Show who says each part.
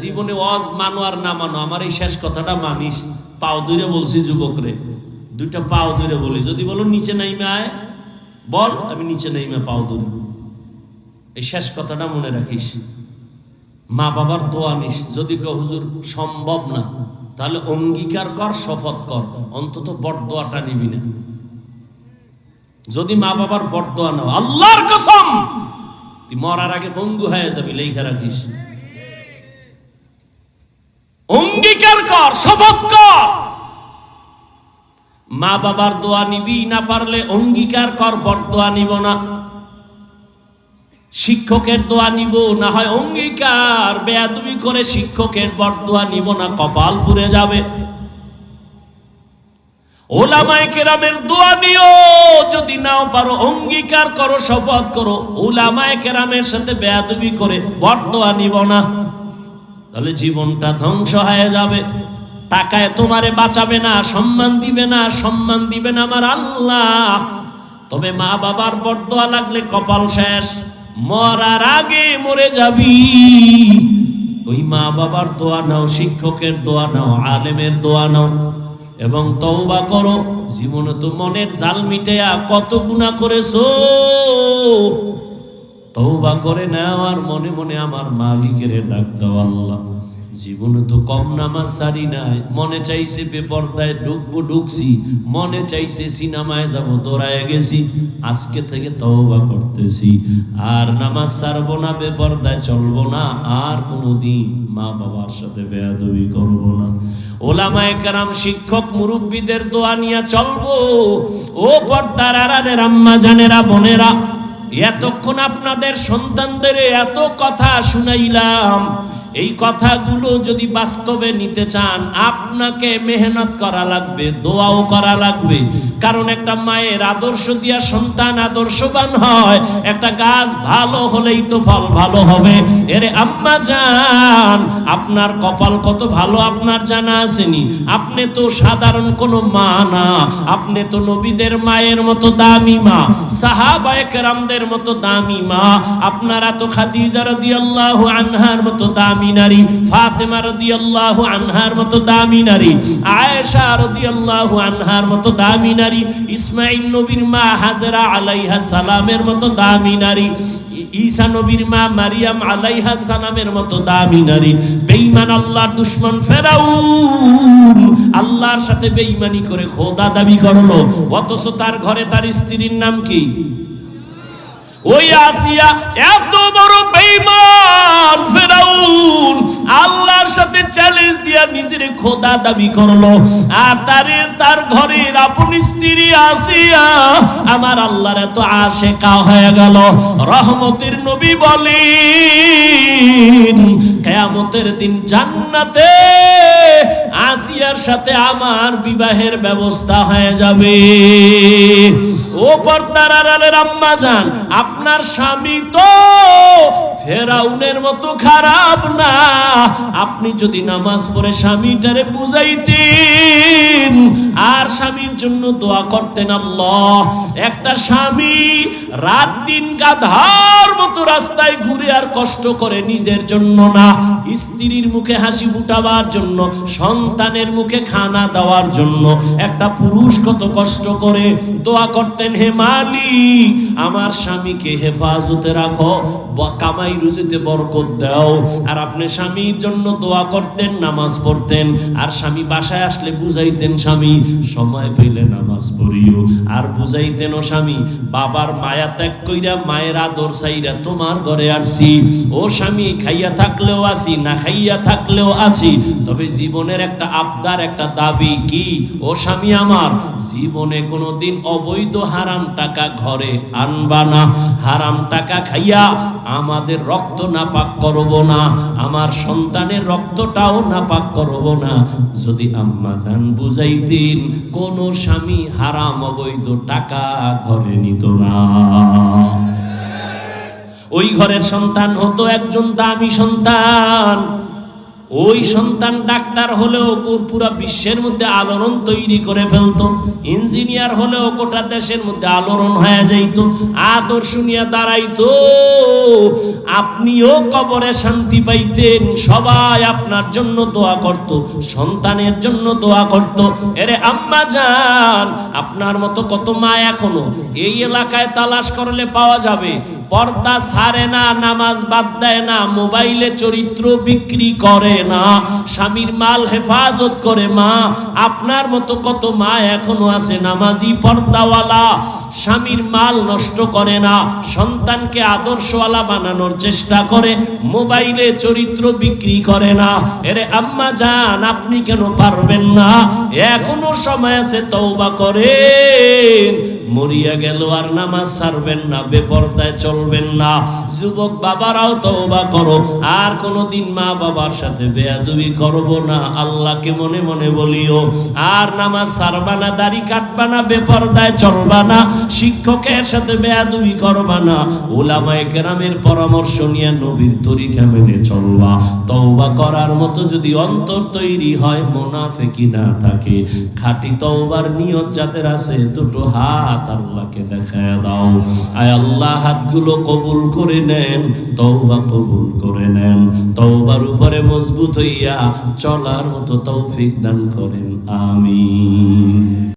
Speaker 1: জীবনে ওয়াজ মানো আর না মানো, আমার এই শেষ কথাটা মানিস। পাও দূরে বলছি যুবকরে দুইটা পাও দূরে বলি। যদি বলো নিচে নাইমে আয়, বল, আমি নিচে নাইমে পাও দূরে। এই শেষ কথাটা মনে রাখিস। মা বাবার দোয়া নিস। যদি কেউ হুজুর, সম্ভব না, তাহলে অঙ্গীকার কর, শপথ কর। অন্তত বট দোয়াটা নিবি না। যদি মা বাবার বট দোয়া নাও, আল্লাহর কসম, তুই মরার আগে পঙ্গু হয়ে যাবি লেখা রাখিস অঙ্গীকার কর, শপথ মা বাবার দোয়া নিবি না পারলে অঙ্গীকার কর বট দোয়া নিব না। শিক্ষকের দোয়া নিব, না হয় অঙ্গীকার। বেয়াদবি করে শিক্ষকের বরদোয়া নিব না, কপাল পুড়ে যাবে। ওলামায়ে কেরামের দোয়া নিও, যদি নাও পারো অঙ্গীকার করো, শপথ করো। ওলামায়ে কেরামের সাথে বেয়াদবি করে বরদোয়া নিব না। তাহলে জীবনটা ধ্বংস হয়ে যাবে। টাকায় তোমারে বাঁচাবে না, সম্মান দিবে না, সম্মান দিবে না আমার আল্লাহ। তবে মা বাবার বরদোয়া লাগলে কপাল শেষ। মরার আগে মরে যাবি। ওই মা বাবার দোয়া নাও, শিক্ষকের দোয়া নাও, আলেমের দোয়া নাও। এবং তওবা করো। জীবনে তো মনের জাল মিটেয়া কত গুণা করেছ। তওবা করে নাও আর মনে মনে আমার মালিকের ডাক দাও আল্লাহ। জীবনে তো কম নামাজ সারি নাই। মনে চাইছে বেপর্দায় ঢুকবো ঢুকছি মনে চাইছে সিনেমায় যাব, দৌড়ায় গেছি, আজকে থেকে তওবা করতেছি। আর নামাজ সারবো না, বেপর্দায় চলবো না, আর কোনোদিন মা বাবার সাথে বেয়াদবি করব না। ওলামায়ে কারাম, শিক্ষক, মুরব্বীদের দোয়া নিয়ে চলবো। ও পর্দার আড়ালের আম্মা জানেরা বোনেরা এতক্ষণ আপনাদের সন্তানদের এত কথা শুনাইলাম। এই কথাগুলো যদি বাস্তবে নিতে চান, আপনাকে মেহনত করা লাগবে, দোয়াও করা লাগবে। কারণ একটা মায়ের আদর্শ দিয়া সন্তান আদর্শবান হয়, একটা গাছ ভালো হলেই তো ফল ভালো হবে। এরে আম্মা যান আপনার কপাল কত ভালো আপনার জানা আসেনি। আপনি তো সাধারণ কোনো মা না, আপনি তো নবীদের মায়ের মতো দামি মা সাহাবায়ে কেরামদের মতো দামি মা। আপনারা তো খাদিজা রাদিয়াল্লাহু আনহার মতো দামি নারী, ফাতেমা রাদিয়াল্লাহু আনহার মতো দামি নারী, আয়েশা রাদিয়াল্লাহু আনহার মতো দামি নারী ইসমাইল নবীর মা হাজরা আলাইহা সালামের মতো দামি নারী, ঈসা নবীর মা মারিয়াম আলাইহা সালামের মতো দামি নারী, বেঈমান আল্লাহর দুশমন ফেরাউন, আল্লাহর সাথে বেঈমানি করে খোদা দাবি করল, অথচ তার ঘরে তার স্ত্রীর নাম কি? ওই আসিয়া এত বড় বেঈমান! দাবি করল, আর তারে, তার ঘরের আপন স্ত্রী আসিয়া আমার আল্লাহর এত আশেকা হয়ে গেল। রহমতের নবী বলেন, কেয়ামতের দিন জান্নাতে আসিয়ার সাথে আমার বিবাহের ব্যবস্থা হয়ে যাবে। পর্দার আড়ালের আম্মা যান, আপনার স্বামী তো ফেরাউনের মতো খারাপ না। আপনি যদি নামাজ পড়ে স্বামীটারে বুঝাইতেন। জন্য দোয়া করতেন আল্লাহ। একটা স্বামী রাত দিন গাধার মতো রাস্তায় ঘুরে আর কষ্ট করে নিজের জন্য না, স্ত্রীর মুখে হাসি ফুটাবার জন্য, সন্তানের মুখে খানা দেওয়ার জন্য। একটা পুরুষ কত কষ্ট করে দোয়া করতেন, হে মালিক, আমার স্বামীকে হেফাজতে রাখো কামাই রুজিতে বরকত দাও। আর আপনি স্বামীর জন্য দোয়া করতেন, নামাজ পড়তেন, আর স্বামী বাসায় আসলে বুঝাইতেন, স্বামী, সময় পেলে নামাজ পড়িও। আর বুঝাইতেন ও স্বামী, বাবার মায়া ত্যাগ কইরা মায়ের আদর চাইরা তোমার ঘরে আসছি। ও স্বামী, খাইয়া থাকলেও আছি না খাইয়া থাকলেও আছি। তবে জীবনের একটা আবদার, একটা দাবি কি? ও স্বামী আমার, জীবনে কোনোদিন অবৈধ হারাম টাকা ঘরে আনবা না। হারাম টাকা খাইয়া আমাদের রক্ত নাপাক করব না। আমার সন্তানের রক্তটাও নাপাক করব না। যদি আম্মা জান বুঝাইতেন, কোন স্বামী হারাম অবৈধ টাকা ঘরে নিত না। ওই ঘরের সন্তান হতো একজন দামি সন্তান। ওই সন্তান ডাক্তার হলেও পুরা বিশ্বের মধ্যে আলোড়ন তৈরি করে ফেলতো, ইঞ্জিনিয়ার হলেও গোটা দেশের মধ্যে আলোড়ন হয়ে যাইতো, আদর্শ নিয়ে দাঁড়াইতো। আপনিও কবরে শান্তি পাইতেন, সবাই আপনার জন্য দোয়া করত, সন্তানের জন্য দোয়া করত। এরে আম্মা যান আপনার মতো কত মা এখনও? এই এলাকায় তালাশ করলে পাওয়া যাবে। পর্দা ছাড়ে না, নামাজ বাদ দেয় না, মোবাইলে চরিত্র বিক্রি করে না। স্বামীর মাল হেফাজত করে মা, আপনার মতো কত মা এখনও আছে? নামাজি পর্দাওয়ালা, স্বামীর মাল নষ্ট করে না, সন্তানকে আদর্শওয়ালা বানানোর চেষ্টা করে, মোবাইলে চরিত্র বিক্রি করে না। এরে আম্মা যান আপনি কেন পারবেন না? এখনও সময় আছে, তওবা করেন। মরিয়া গেল আর নামাজ ছাড়বেন না, বেপরদায় চলবেন না। যুবক বাবারাও তওবা করো, আর কোনোদিন মা বাবার সাথে বেয়াদবি করব না, আল্লাহকে মনে মনে বলিও। আর নামাজ ছাড়বা না, দাড়ি কাটবা না, বেপরদায় চলবা না, শিক্ষকের সাথে বেয়াদবি করবা না। ওলামায়ে কেরামের পরামর্শ নিয়ে নবীর তরিকা মেনে চলবা। তওবা করার মতো যদি অন্তর তৈরি হয় মোনাফেকি না থাকে। খাঁটি তওবার নিয়ত যাদের আছে, দুটো হাত আল্লাহকে দেখায় দাও আয় আল্লাহ হাতগুলো কবুল করে নেন তওবা কবুল করে নেন তওবার উপরে মজবুত হইয়া চলার মতো তৌফিক দান করেন আমিন